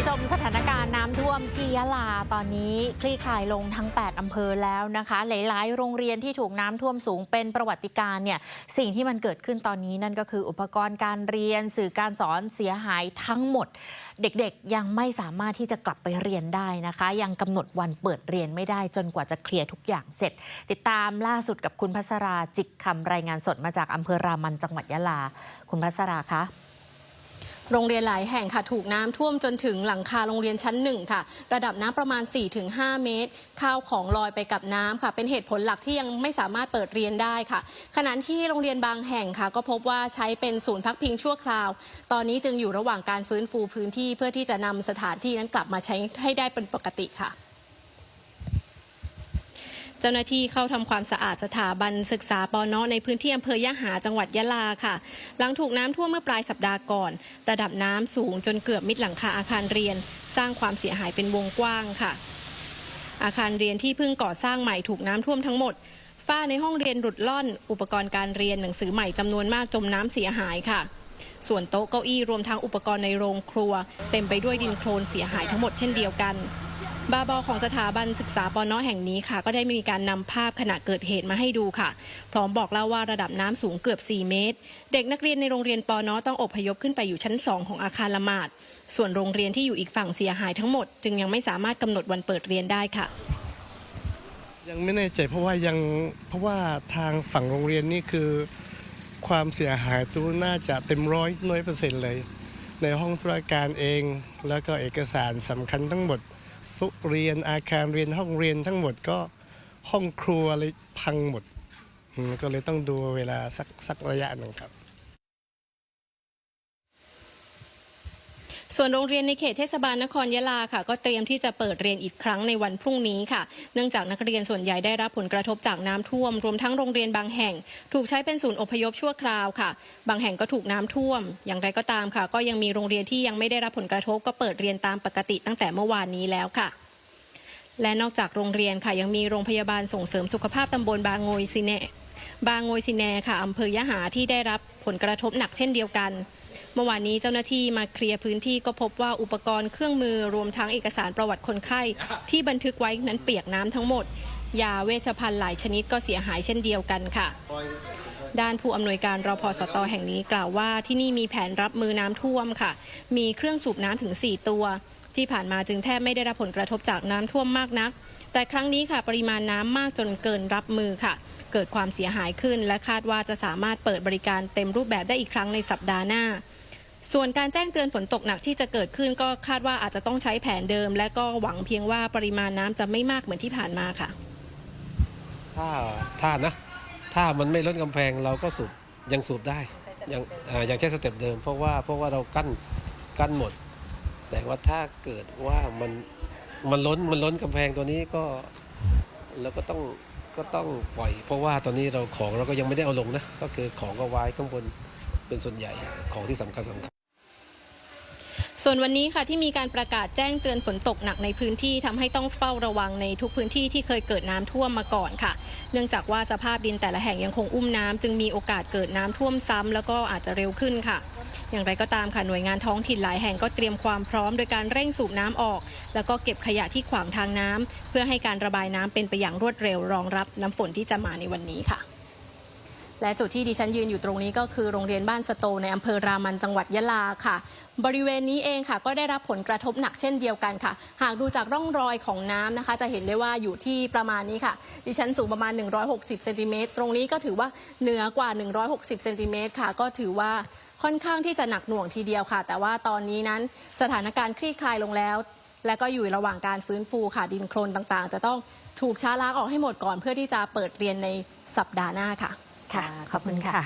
ผู้ชมสถานการณ์น้ำท่วมที่ยะลาตอนนี้คลี่คลายลงทั้ง 8 อำเภอแล้วนะคะ หลาย ๆ โรงเรียนที่ถูกน้ำท่วมสูงเป็นประวัติการเนี่ยสิ่งที่มันเกิดขึ้นตอนนี้นั่นก็คืออุปกรณ์การเรียนสื่อการสอนเสียหายทั้งหมด เด็กๆ ยังไม่สามารถที่จะกลับไปเรียนได้นะคะ ยังกำหนดวันเปิดเรียนไม่ได้จนกว่าจะเคลียร์ทุกอย่างเสร็จ ติดตามล่าสุดกับคุณพัสราจิกคำรายงานสดมาจากอำเภอรามันจังหวัดยะลา คุณพัสราคะ โรงเรียนหลายแห่งค่ะถูกน้ำท่วมจนถึงหลังคาโรงเรียนชั้นหนึ่งค่ะ ระดับน้ำประมาณ 4-5 เมตร ข้าวของลอยไปกับน้ำค่ะ เป็นเหตุผลหลักที่ยังไม่สามารถเปิดเรียนได้ค่ะ ขณะที่โรงเรียนบางแห่งค่ะ ก็พบว่าใช้เป็นศูนย์พักพิงชั่วคราว ตอนนี้จึงอยู่ระหว่างการฟื้นฟูพื้นที่เพื่อที่จะนำสถานที่นั้นกลับมาใช้ให้ได้เป็นปกติค่ะ เจ้าหน้าที่เข้าทำความสะอาดสถาบันศึกษาปอนอในพื้นที่อำเภอยะหาจังหวัดยะลาค่ะ หลังถูกน้ำท่วมเมื่อปลายสัปดาห์ก่อน ระดับน้ำสูงจนเกือบมิดหลังคาอาคารเรียน สร้างความเสียหายเป็นวงกว้างค่ะ อาคารเรียนที่เพิ่งก่อสร้างใหม่ถูกน้ำท่วมทั้งหมดฝ้าในห้องเรียนหลุดล่อน อุปกรณ์การเรียนหนังสือใหม่จำนวนมากจมน้ำเสียหายค่ะ ส่วนโต๊ะเก้าอี้รวมทั้งอุปกรณ์ในโรงครัว เต็มไปด้วยดินโคลนเสียหายทั้งหมดเช่นเดียวกัน บาบอของสถาบันศึกษาปอนอแห่งนี้ค่ะ ก็ได้มีการนำภาพขณะเกิดเหตุมาให้ดูค่ะ พร้อมบอกเล่าว่าระดับน้ำสูงเกือบ 4 เมตร เด็กนักเรียนในโรงเรียนปอนอต้องอพยพขึ้นไปอยู่ชั้น 2 ของอาคารละหมาด ส่วนโรงเรียนที่อยู่อีกฝั่งเสียหายทั้งหมด จึงยังไม่สามารถกำหนดวันเปิดเรียนได้ค่ะ ยังไม่แน่ใจเพราะว่ายังเพราะว่าทางฝั่งโรงเรียนนี่คือความเสียหายตัวน่าจะเต็มร้อยน้อยเปอร์เซ็นต์เลย ในห้องธุรการเอง แล้วก็เอกสารสำคัญทั้งหมด ทุกเรียนอาคารเรียนห้องเรียนทั้งหมดก็ห้องครัวเลยพังหมด ก็เลยต้องดูเวลาสักสักระยะหนึ่งครับ ส่วนโรงเรียนในเขตเทศบาลนครยะลาค่ะ ก็เตรียมที่จะเปิดเรียนอีกครั้งในวันพรุ่งนี้ค่ะ เนื่องจากนักเรียนส่วนใหญ่ได้รับผลกระทบจากน้ำท่วม รวมทั้งโรงเรียนบางแห่ง ถูกใช้เป็นศูนย์อพยพชั่วคราวค่ะ บางแห่งก็ถูกน้ำท่วม อย่างไรก็ตามค่ะ ก็ยังมีโรงเรียนที่ยังไม่ได้รับผลกระทบ ก็เปิดเรียนตามปกติตั้งแต่เมื่อวานนี้แล้วค่ะและนอกจากโรงเรียนค่ะยังมีโรงพยาบาลส่งเสริมสุขภาพตำบลบางโงยซิเนบางโงยซิแนค่ะอำเภอยะหาที่ได้รับผลกระทบหนักเช่นเดียวกัน เมื่อวานนี้เจ้าหน้าที่มาเคลียร์พื้นที่ก็พบว่าอุปกรณ์เครื่องมือรวมทั้งเอกสารประวัติคนไข้ ที่บันทึกไว้นั้นเปียกน้ำทั้งหมด ยาเวชภัณฑ์หลายชนิดก็เสียหายเช่นเดียวกันค่ะ ด้านผู้อำนวยการรพสตแห่งนี้กล่าวว่าที่นี่มีแผนรับมือน้ำท่วมค่ะ มีเครื่องสูบน้ำถึง 4 ตัว ที่ผ่านมาจึงแทบไม่ได้รับผลกระทบจากน้ำท่วมมากนัก แต่ครั้งนี้ค่ะปริมาณน้ำมากจนเกินรับมือค่ะ เกิดความเสียหายขึ้น และคาดว่าจะสามารถเปิดบริการเต็มรูปแบบได้อีกครั้งในสัปดาห์หน้า ส่วนการแจ้งเตือนฝนตกหนักที่จะเกิดขึ้นก็คาดว่าอาจจะต้องใช้แผนเดิม และก็หวังเพียงว่าปริมาณน้ำจะไม่มากเหมือนที่ผ่านมาค่ะ ถ้าถ้านะ ถ้ามันไม่ล้นกำแพงเราก็สูบยังสูบได้ยังอ่ายังใช้สเต็ปเดิม เพราะว่าเพราะว่าเรากั้นกั้นหมด แต่ว่าถ้าเกิดว่ามันมันล้นมันล้นกำแพงตัวนี้ก็เราก็ต้องก็ต้องปล่อย เพราะว่าตอนนี้เราของเราก็ยังไม่ได้เอาลงนะ ก็คือของก็ไว้ข้างบนเป็นส่วนใหญ่ของที่สำคัญสำคัญ ส่วนวันนี้ค่ะที่มีการประกาศแจ้งเตือนฝนตกหนักในพื้นที่ทำให้ต้องเฝ้าระวังในทุกพื้นที่ที่เคยเกิดน้ำท่วมมาก่อนค่ะ เนื่องจากว่าสภาพดินแต่ละแห่งยังคงอุ้มน้ำจึงมีโอกาสเกิดน้ำท่วมซ้ำแล้วก็อาจจะเร็วขึ้นค่ะ อย่างไรก็ตามค่ะหน่วยงานท้องถิ่นหลายแห่งก็เตรียมความพร้อมโดยการเร่งสูบน้ำออก แล้วก็เก็บขยะที่ขวางทางน้ำเพื่อให้การระบายน้ำเป็นไปอย่างรวดเร็วรองรับน้ำฝนที่จะมาในวันนี้ค่ะ และจุดที่ดิฉันยืนอยู่ตรงนี้ก็คือโรงเรียนบ้านสโตในอำเภอรามันจังหวัดยะลาค่ะ บริเวณนี้เองค่ะ ก็ได้รับผลกระทบหนักเช่นเดียวกันค่ะ หากดูจากร่องรอยของน้ำนะคะ จะเห็นได้ว่าอยู่ที่ประมาณนี้ค่ะ ดิฉันสูงประมาณ 160เซนติเมตรตรงนี้ก็ถือว่าเหนือกว่า 160เซนติเมตรค่ะ ก็ถือว่าค่อนข้างที่จะหนักหน่วงทีเดียวค่ะ แต่ว่าตอนนี้นั้นสถานการณ์คลี่คลายลงแล้ว และก็อยู่ระหว่างการฟื้นฟูค่ะดินโคลนต่างๆ จะต้องถูกช้าล้างออกให้หมดก่อนเพื่อที่จะเปิดเรียนในสัปดาห์หน้าค่ะ ค่ะ ขอบคุณค่ะ